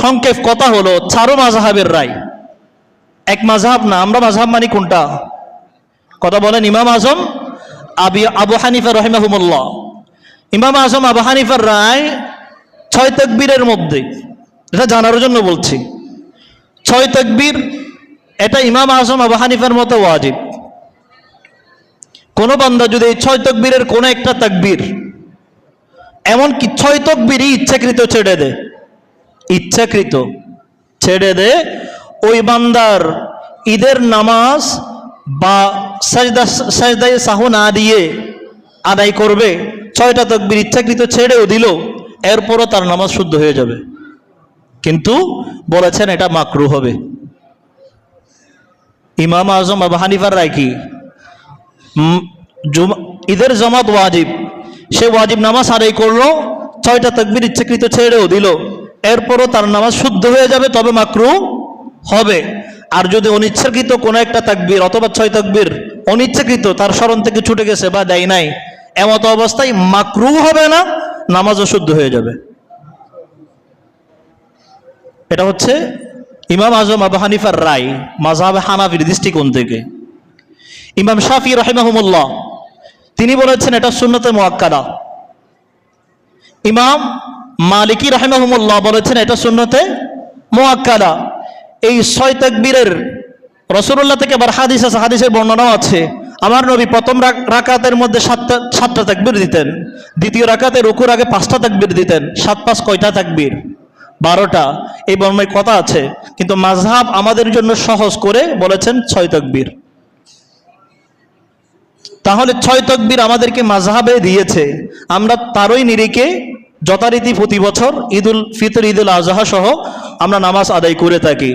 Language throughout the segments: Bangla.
সংক্ষেপ কথা হলো, চারো মাজাহাবের রায়। এক মাঝহাব না, আমরা মাঝহাব মানি কোনটা? কথা বলেন ইমাম আজম, আবি, আবু হানিফা রহিমাহুমুল্লাহ। ইমাম আজম, আবু হানিফার রায় ছয় তকবীরের মধ্যে। এটা জানার জন্য বলছি। ছয় তকবীর, এটা ইমাম আজম, আবু হানিফার মতো ওয়াজিব। কোনো বান্দা যদি এই ছয় তকবীরের কোনো একটা তকবীর, এমনকি ছয় তকবীরই ইচ্ছাকৃত ছেড়ে দেয় ইচ্ছাকৃত। ছেড়ে দে। ওই বান্দার ঈদের নামাজ বা সাজদা, সাজদায় সাহু না দিয়ে আদায় করবে। ছয়টা তকবির ইচ্ছাকৃত ছেড়েও দিল। এরপরও তার নামাজ শুদ্ধ হয়ে যাবে। কিন্তু বলেছেন এটা মাকরু হবে। ইমাম আজম আবু হানিফার রায় কি? ঈদের জামাত ওয়াজিব। সে ওয়াজিব নামাজ আদায় করল, ছয়টা তকবির ইচ্ছাকৃত ছেড়েও দিল। এরপরও তার নামাজ শুদ্ধ হয়ে যাবে, তবে মাকরু হবে। আর যদি অনিচ্ছাকৃত কোনো একটা তাকবির অথবা ছয় তকবির অনিচ্ছাকৃত, তার স্মরণ থেকে ছুটে গেছে বা দেয় নাই, এমত অবস্থায় মাকরু হবে না, নামাজও শুদ্ধ হয়ে যাবে। এটা হচ্ছে ইমাম আজম আবু হানিফার রায় মাঝহাবে হানাফির দৃষ্টিকোণ থেকে। ইমাম শাফি রহিমাহুমুল্লাহ, তিনি বলেছেন, এটা সুন্নতে মোয়াক্কাদা ইমাম মালিকি রাহিমাহুমুল্লাহ বলেছেন, এটা সুন্নতে মোয়াক্কাদা এই ছয় তাকবীরের রসুল্লাহ থেকে আবার হাদিস আছে, হাদিসের বর্ণনাও আছে। আমার নবী প্রথম রাক- রাকাতের মধ্যে সাতটা সাতটা তাকবীর দিতেন। দ্বিতীয় রাকাতে রুকুর আগে পাঁচটা তাকবীর দিতেন। সাত পাঁচ কয়টা তাকবীর? বারোটা। এই বর্ণায় কথা আছে। কিন্তু মাঝহাব আমাদের জন্য সহজ করে বলেছেন ছয় তাকবীর। তাহলে ছয় তকবীর আমাদেরকে মাঝহাবে দিয়েছে। আমরা তারই নিরিখে যথারীতি প্রতি বছর ঈদুল ফিতর, ঈদুল আজহা সহ আমরা নামাজ আদায় করে থাকি।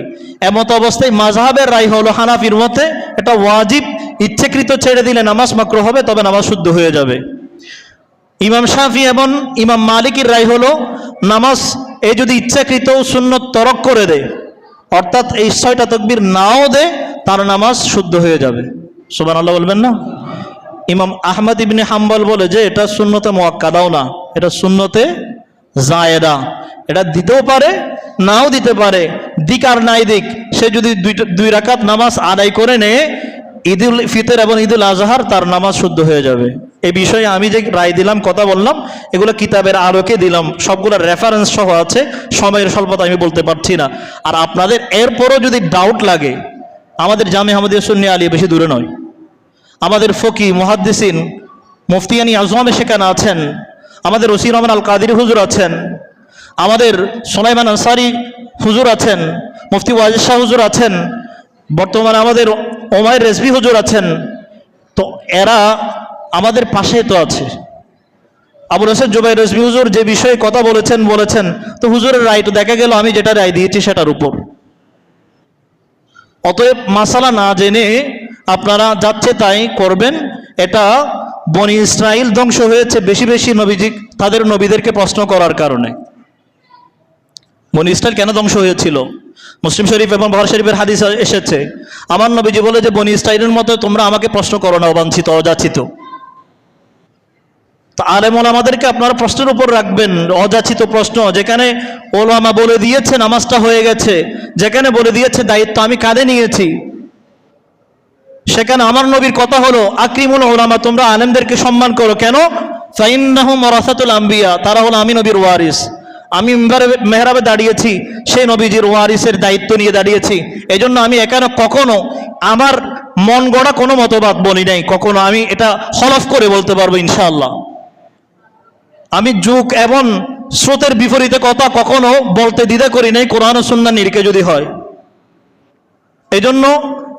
এমত অবস্থায় মাঝহাবের রায় হলো হানাফির মতে এটা ওয়াজিব, ইচ্ছাকৃত ছেড়ে দিলে নামাজ মাক্র হবে, তবে নামাজ শুদ্ধ হয়ে যাবে। ইমাম শাফি এবং ইমাম মালিকের রায় হলো নামাজ এ যদি ইচ্ছাকৃত শূন্য তরক করে দেয়, অর্থাৎ এই ছয়টা তকবির নাও দে তার নামাজ শুদ্ধ হয়ে যাবে। সুবান আল্লাহ বলবেন না? ইমাম আহমদ ইবনে হাম্বল বলে যে, এটা শূন্যতে মোয়াক্কাদাও না। এটা শূন্যতে জায়েদা। এটা দিতেও পারে, নাও দিতে পারে। দিক আর নাই দিক, সে যদি দুই রাকাত নামাজ আদায় করে নেয়, ঈদুল ফিতর এবং ঈদুল আজহার তার নামাজ শুদ্ধ হয়ে যাবে। এই বিষয়ে আমি যে রায় দিলাম, কথা বললাম, এগুলো কিতাবের আলোকে দিলাম। সবগুলো রেফারেন্স সহ আছে, সময়ের স্বল্পতা আমি বলতে পারছি না। আর আপনাদের এরপরও যদি ডাউট লাগে, আমাদের জামে আমাদের সুন্নি আলী বেশি দূরে নয়। আমাদের ফকি মুহাদ্দিসিন, মুফতিয়ানি আজমে সেখানে আছেন। আমাদের ওসির রহমান আল কাদির হুজুর আছেন, আমাদের সোলাইমান আনসারি হুজুর আছেন, মুফতি ওয়াজিদ শাহ হুজুর আছেন, বর্তমানে আমাদের ওমায়ের রেজবি হুজুর আছেন, তো এরা আমাদের পাশে তো আছে। আবুল হোসেন জুবাই রেজবি হুজুর যে বিষয়ে কথা বলেছেন বলেছেন, তো হুজুরের রায় তো দেখা গেল, আমি যেটা রায় দিয়েছি সেটার উপর। অতএব মাসালা না জেনে আপনারা যাচ্ছে তাই করবেন, এটা বনি ইসরাইল ধ্বংস হয়েছে বেশি বেশি নবীজি, তাদের নবীদেরকে প্রশ্ন করার কারণে। বনি ইসরাইল কেন ধ্বংস হয়েছিল? মুসলিম শরীফ এবং বহর শরীফের হাদিস এসেছে, আমার নবীজি বলে যে, বনি ইসরাইলের মতো তোমরা আমাকে প্রশ্ন করো না, অবাঞ্ছিত, অযাচিত। তো আলেমল আমাদেরকে আপনারা প্রশ্নের উপর রাখবেন, অযাচিত প্রশ্ন, যেখানে ওলামা বলে দিয়েছে, নামাজটা হয়ে গেছে। যেখানে বলে দিয়েছে, দায়িত্ব আমি কাঁধে নিয়েছি। সেখানে আমার নবীর কথা হলো, আকরিমুল ওলামা তোমরা আলেমদেরকে সম্মান করো। কেন? ফাইন্নাহুম আম্বিয়া তারা হলো আমি নবীর ওয়ারিস। আমি মেহরাবে দাঁড়িয়েছি, সেই নবীজির ওয়ারিসের দায়িত্ব নিয়ে দাঁড়িয়েছি। এজন্য আমি এখানে কখনো আমার মন গড়া কোনো মতবাদ বলি নাই। কখনো আমি এটা হলফ করে বলতে পারব ইনশাআল্লাহ। আমি যুগ এবং স্রোতের বিপরীতে কথা কখনো বলতে দ্বিধা করি নাই, কোরআন ও নিরিখে যদি হয়। এই জন্য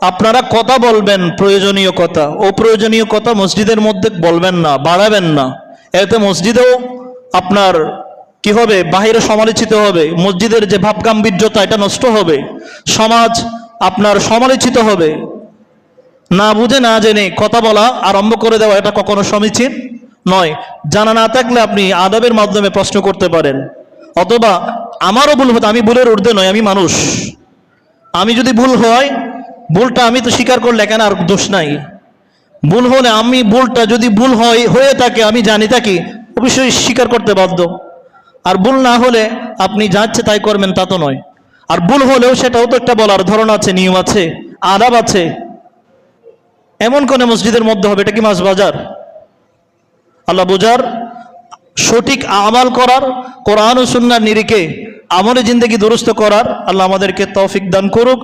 আপনারা কথা বলবেন, প্রয়োজনীয় কথা। ও প্রয়োজনীয় কথা মসজিদের মধ্যে বলবেন না, বাড়াবেন না। এতে মসজিদেও আপনার কি হবে? বাহিরে সমালোচিত হবে। মসজিদের যে ভাবগাম্ভীর্যতা, এটা নষ্ট হবে। সমাজ আপনার সমালোচিত হবে। না বুঝে, না জেনে কথা বলা আরম্ভ করে দেওয়া এটা কখনো সমীচীন নয়। জানা না থাকলে আপনি আদবের মাধ্যমে প্রশ্ন করতে পারেন। অথবা, আমারও ভুল হতো আমি ভুলের ঊর্ধ্বে নয় আমি মানুষ। আমি যদি ভুল হয় ভুলটা আমি তো স্বীকার করলে কেন আর দোষ নাই? ভুল হলে আমি ভুলটা যদি ভুল হয়, হয়ে থাকে, আমি জানি থাকি অবশ্যই স্বীকার করতে বাধ্য। আর ভুল না হলে আপনি যাচ্ছে তাই করবেন তা তো নয়। আর ভুল হলেও সেটাও তো একটা বলার ধরন আছে, নিয়ম আছে, আদাব আছে। এমন কোন মসজিদের মধ্যে হবে, এটা কি মাছ বাজার আল্লাহ বোঝার সঠিক আমাল করার, কোরআন ও সুন্নার নিরিখে আমলে জিন্দগি দুরুস্ত করার, আল্লাহ আমাদেরকে তৌফিক দান করুক।